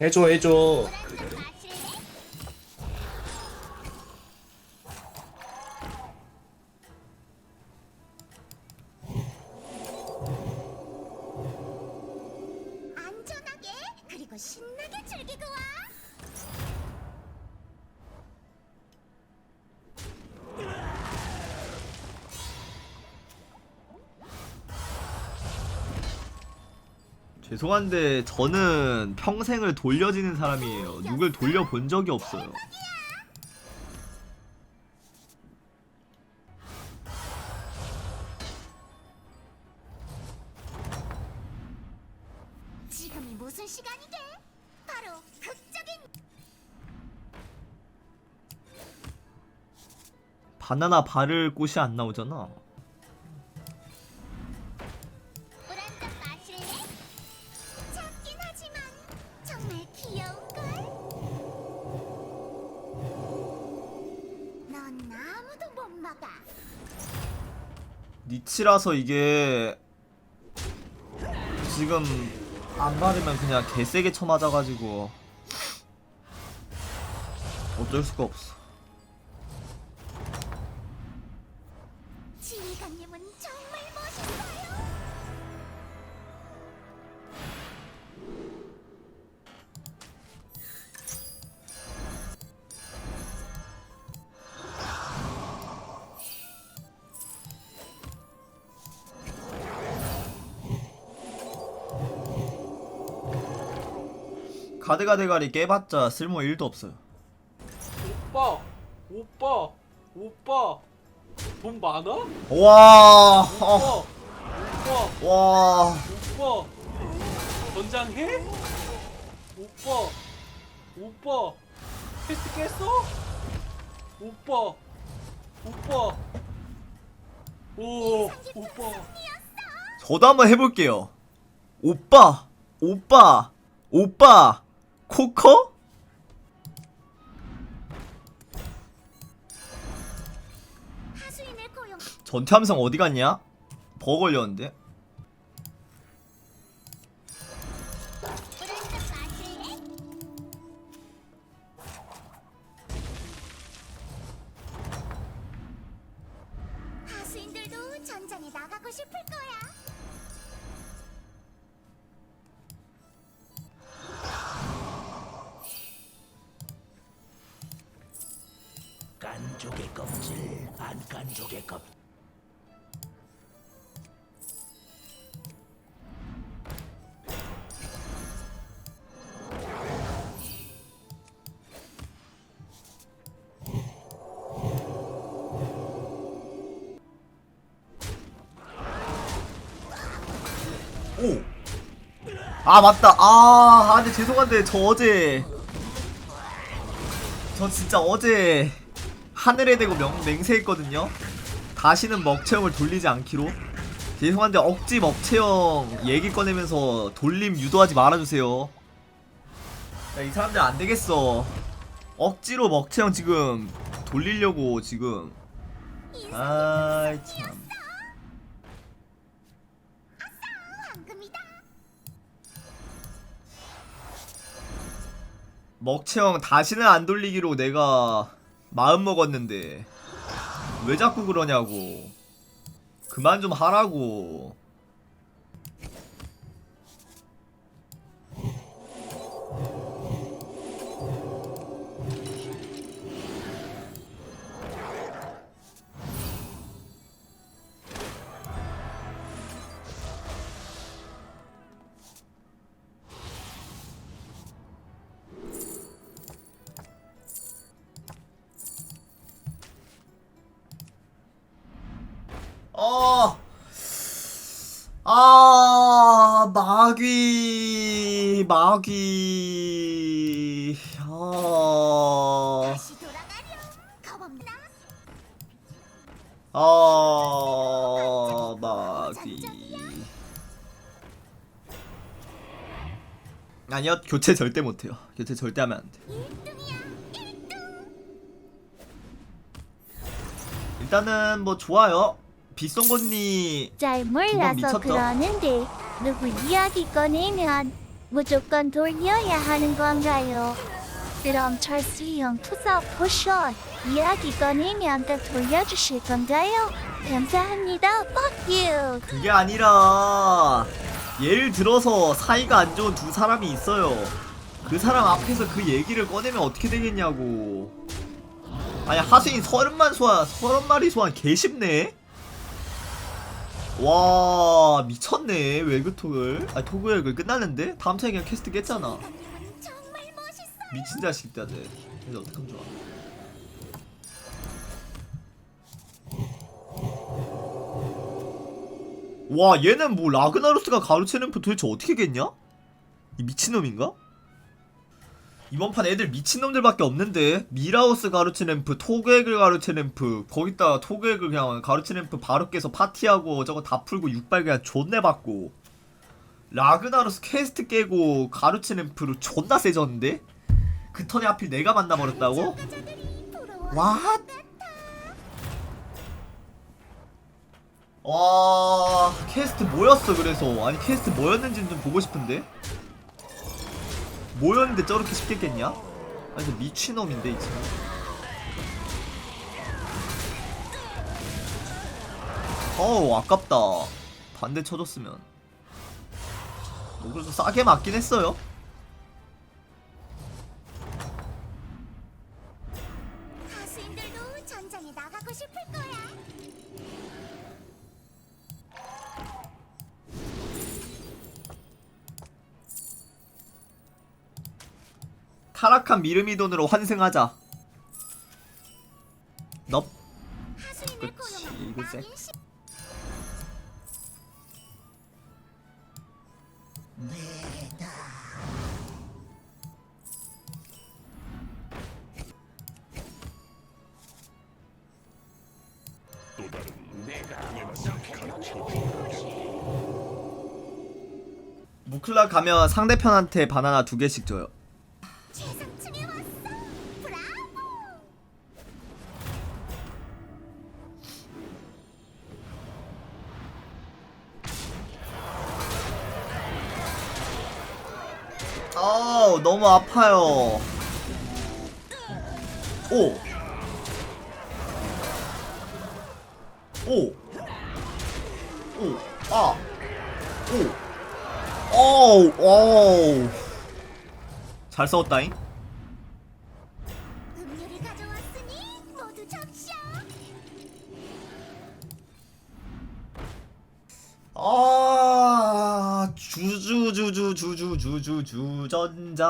해줘 해줘 죄송한데 저는 평생을 돌려지는 사람이에요. 누굴 돌려본 적이 없어요. 지금이 무슨 시간이게? 바로 극적인 바나나 바를 곳이 안 나오잖아. 니치라서 이게 지금 안 맞으면 그냥 개세게 쳐맞아가지고 어쩔 수가 없어. 가드가 대가리 깨봤자 쓸모 1도 없어요. 오빠, 오빠, 오빠, 돈 많아? 와, 오빠, 어, 오빠, 와, 오빠, 전장해? 오빠, 오빠, 퀘스트 깼어? 오빠, 오빠, 오, 오빠, 저도 한번 해볼게요. 오빠, 오빠, 오빠, 코커? 전투 함성 어디 갔냐? 버거 걸렸는데? 싶을 거야. 껍질 안 깐족의 껍 오! 아 맞다 아, 아 근데 죄송한데 저 어제 저 진짜 어제 하늘에 대고 명, 맹세했거든요. 다시는 먹체형을 돌리지 않기로. 죄송한데 억지 먹체형 얘기 꺼내면서 돌림 유도하지 말아주세요. 야, 이 사람들 안되겠어. 억지로 먹체형 지금 돌리려고 지금. 아이 참. 황금이다. 먹체형 다시는 안 돌리기로 내가 마음 먹었는데 왜 자꾸 그러냐고. 그만 좀 하라고 어. 아, 마귀, 마귀. 아. 아, 마귀. 아니요, 교체 절대 못해요. 교체 절대 하면 안 돼. 1등이야. 1등. 일단은 뭐 좋아요. 비송곳니 잘 미쳤다. 몰라서 그러는데 누구 이야기 꺼내면 무조건 돌려야 하는 건가요? 그럼 철수 형 투사 포션 이야기 꺼내면 다 돌려주실 건가요? 감사합니다. Fuck you. 그게 아니라 예를 들어서 사이가 안 좋은 두 사람이 있어요. 그 사람 앞에서 그 얘기를 꺼내면 어떻게 되겠냐고. 아니 하수인 서른만 소환 서른 마리 소환 개쉽네. 와 미쳤네 외교톡을 아 토그액을 끝났는데 다음 차에 그냥 캐스트 깼잖아. 미친 자식들들 그래서 어떡하면 좋아 와 얘는 뭐 라그나로스가 가로채는 도대체 어떻게 겠냐? 이 미친놈인가? 이번 판 애들 미친놈들밖에 없는데 미라우스 가루치램프, 토그액을 가루치램프 거기다가 토그액을 그냥 가루치램프 바로 깨서 파티하고 저거 다 풀고 육발 그냥 존내 받고 라그나로스 퀘스트 깨고 가루치램프로 존나 세졌는데? 그 턴에 하필 내가 만나버렸다고? 부러워. 와. 와 퀘스트 뭐였어 그래서 아니 퀘스트 뭐였는지는 좀 보고 싶은데 뭐였는데 저렇게 쉽게 깼냐? 아니 저 미친놈인데 이 친구. 어우 아깝다. 반대 쳐줬으면. 뭐 그래도 싸게 맞긴 했어요 타락한 미르미돈으로 환생하자 넙 그치, 이거 쎄. 무클라 가면 상대편한테 바나나 두 개씩 줘요. 너무 아파요. 오. 오. 오. 아. 오. 어우. 어우. 잘 싸웠다잉. 주주주주주전자.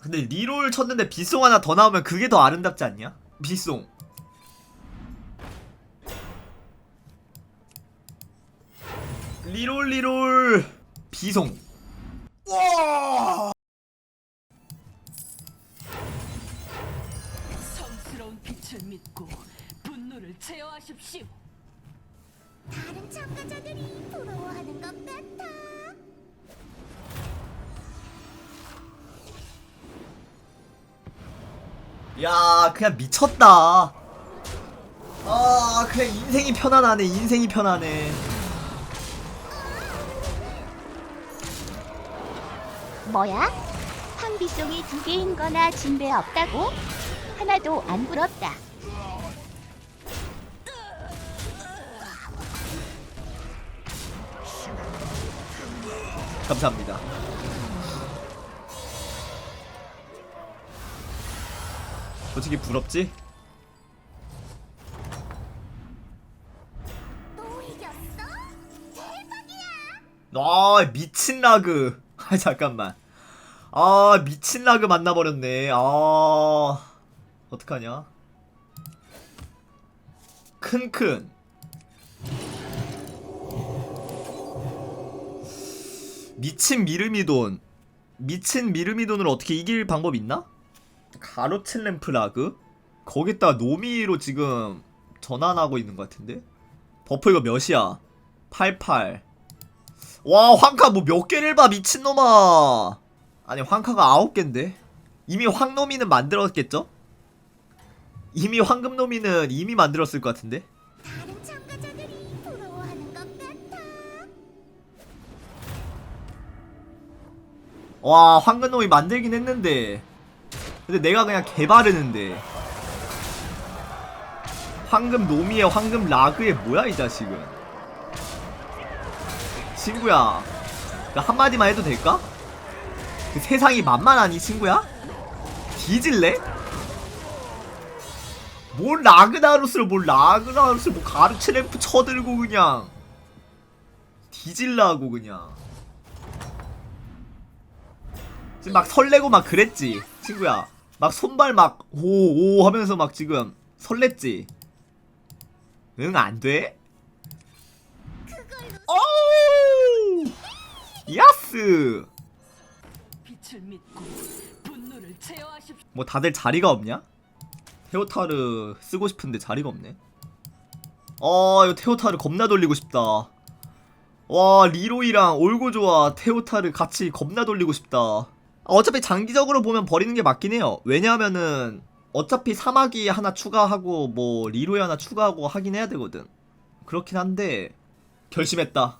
근데 리롤 쳤는데 비송 하나 더 나오면 그게 더 아름답지 않냐? 비송. 리롤 리롤. 비송. 와! 성스러운 빛을 믿고 분노를 제어하십시오. 다른 참가자들이 야 그냥 미쳤다 아 그냥 인생이 편안하네 인생이 편안해 뭐야? 황비송이 두 개인 거나 진배 없다고? 하나도 안 부럽다. 감사합니다 솔직히 부럽지? 또 이겼어? 대박이야. 아 미친 라그 아 잠깐만 아 미친 라그 만나버렸네 아 어떡하냐 큰큰 미친 미르미돈 미친 미르미돈을 어떻게 이길 방법 있나? 가로친 램프 라그? 거기다가 노미로 지금 전환하고 있는 것 같은데? 버프 이거 몇이야? 88 와 황카 뭐 몇 개를 봐 미친놈아. 아니 황카가 아홉 개인데? 이미 황노미는 만들었겠죠? 이미 황금노미는 이미 만들었을 것 같은데? 다른 참가자들이 부러워하는 것 같아. 와 황금놈이 만들긴 했는데 근데 내가 그냥 개바르는데 황금 놈이에 황금 라그에 뭐야 이 자식은 친구야 나 한마디만 해도 될까? 그 세상이 만만하니 친구야? 뒤질래? 뭘 라그나로스를 뭘 라그나로스를 뭐 가르치램프 쳐들고 그냥 뒤질라고 그냥 지금 막 설레고 막 그랬지 친구야 막 손발 막오오 하면서 막 지금 설렜지 응 안돼? 오우 야스. 뭐 다들 자리가 없냐? 테오타르 쓰고 싶은데 자리가 없네. 아 이거 테오타르 겁나 돌리고 싶다. 와 리로이랑 올고 좋아 테오타르 같이 겁나 돌리고 싶다. 아, 어차피 장기적으로 보면 버리는 게 맞긴 해요. 왜냐하면은 어차피 사마귀 하나 추가하고 뭐 리로이 하나 추가하고 하긴 해야 되거든. 그렇긴 한데 결심했다.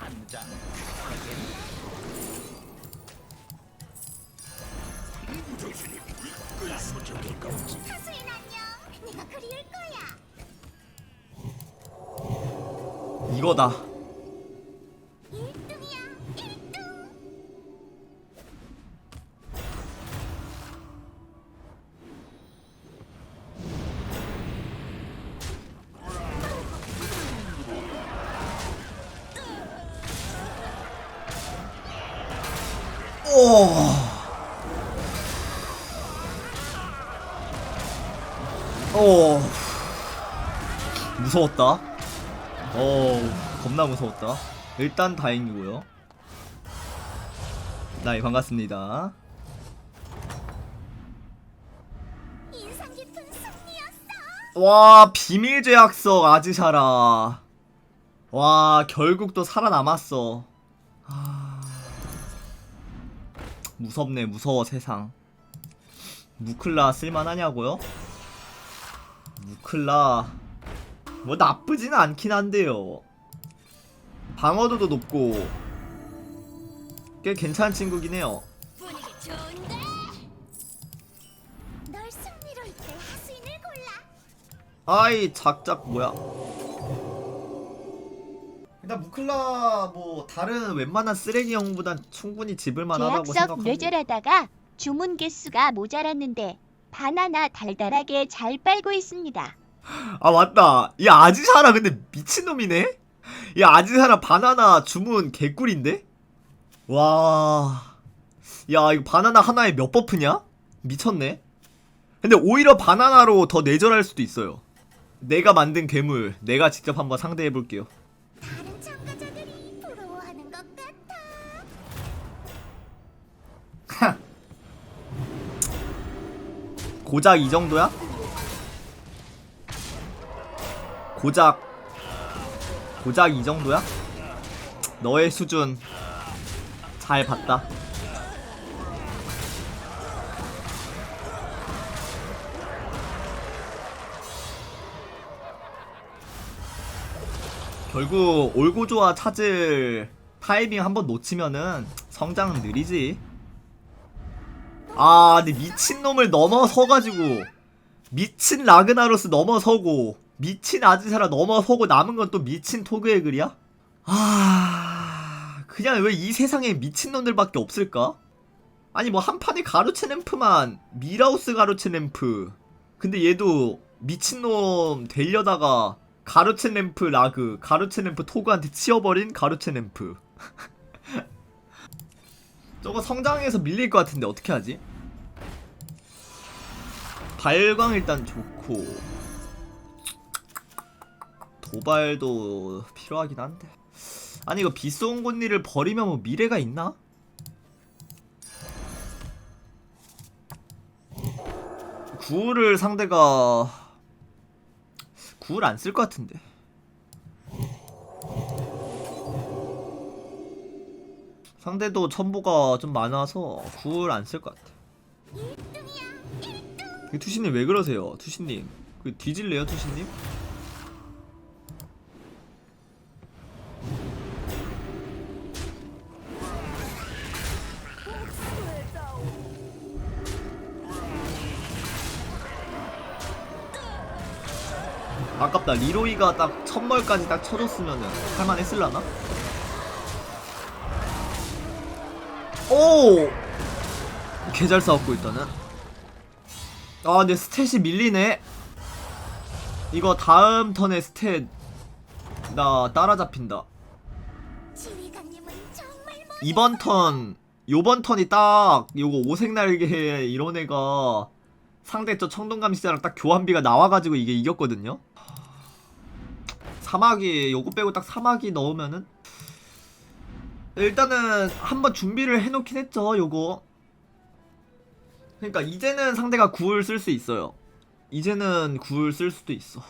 안녕. 그리울 거야. 이거다. 무서웠다. 어, 겁나 무서웠다. 일단 다행이고요. 나이 반갑습니다. 인상 깊은 승리였어. 와, 비밀 제약석 아지샤라. 와, 결국 또 살아남았어. 아... 무섭네, 무서워 세상. 무클라 쓸만하냐고요? 무클라 뭐 나쁘지는 않긴 한데요. 방어도도 높고 꽤 괜찮은 친구긴 해요. 아이 작작 뭐야? 일단 무클라 뭐 다른 웬만한 쓰레기 형보단 충분히 집을 만하다고 계약석 생각하고 뇌절하다가 주문 개수가 모자랐는데 바나나 달달하게 잘 빨고 있습니다. 아 맞다. 이 아지사라 근데 미친놈이네? 이 아지사라 바나나 주문 개꿀인데? 와야 이거 바나나 하나에 몇 버프냐? 미쳤네. 근데 오히려 바나나로 더 내절할 수도 있어요. 내가 만든 괴물 내가 직접 한번 상대해 볼게요. 다른 참가자들이 부러워하는 것 같아. 고작 이 정도야? 고작 고작 이 정도야? 너의 수준 잘 봤다. 결국 올고조와 찾을 타이밍 한번 놓치면은 성장은 느리지. 아, 근데 미친놈을 넘어서가지고 미친 라그나로스 넘어서고 미친 아지사라 넘어서고 남은 건 또 미친 토그의 글이야? 아, 그냥 왜 이 세상에 미친놈들밖에 없을까? 아니 뭐 한 판에 가루체 램프만 미라우스 가루체 램프 근데 얘도 미친놈 되려다가 가루체 램프 라그 가루체 램프 토그한테 치워버린 가루체 램프 저거 성장해서 밀릴 것 같은데 어떻게 하지? 발광 일단 좋고 도발도 필요하긴 한데 아니 이거 비싼 곳일을 버리면 뭐 미래가 있나? 구울을 상대가 구울 안쓸 것 같은데 상대도 첨보가 좀 많아서 구울 안쓸 것 같아. 그 투신님 왜 그러세요? 투신님 그 뒤질래요 투신님? 아깝다 리로이가 딱 첫멀까지 딱 쳐줬으면은 할만했을라나? 오! 개 잘 싸웠고 일단은 아 근데 스탯이 밀리네 이거 다음 턴에 스탯 나 따라잡힌다. 이번 턴 요번 턴이 딱 요거 오색날개 이런 애가 상대 저 청동감 시자랑 딱 교환비가 나와가지고 이게 이겼거든요 사마귀 요거 빼고 딱 사마귀 넣으면은? 일단은 한번 준비를 해놓긴 했죠 요거. 그러니까 이제는 상대가 구을 쓸 수 있어요. 이제는 구을 쓸 수도 있어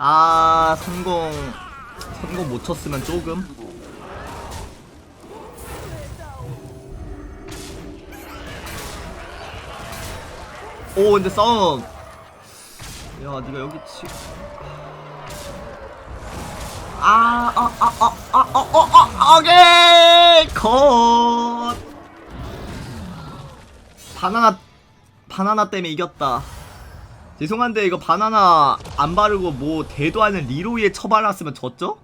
아 성공 성공 못 쳤으면 조금 오 근데 싸움 야 니가 여기 치 아, 아, 아, 아, 아, 어, 어, 어, 오케이! 컷! 바나나, 바나나 때문에 이겼다. 죄송한데 이거 바나나 안 바르고 뭐 대도 않은 리로이에 처발랐으면 졌죠?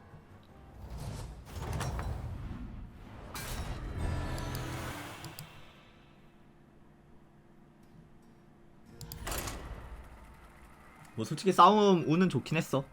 뭐 솔직히 싸움 운은 좋긴 했어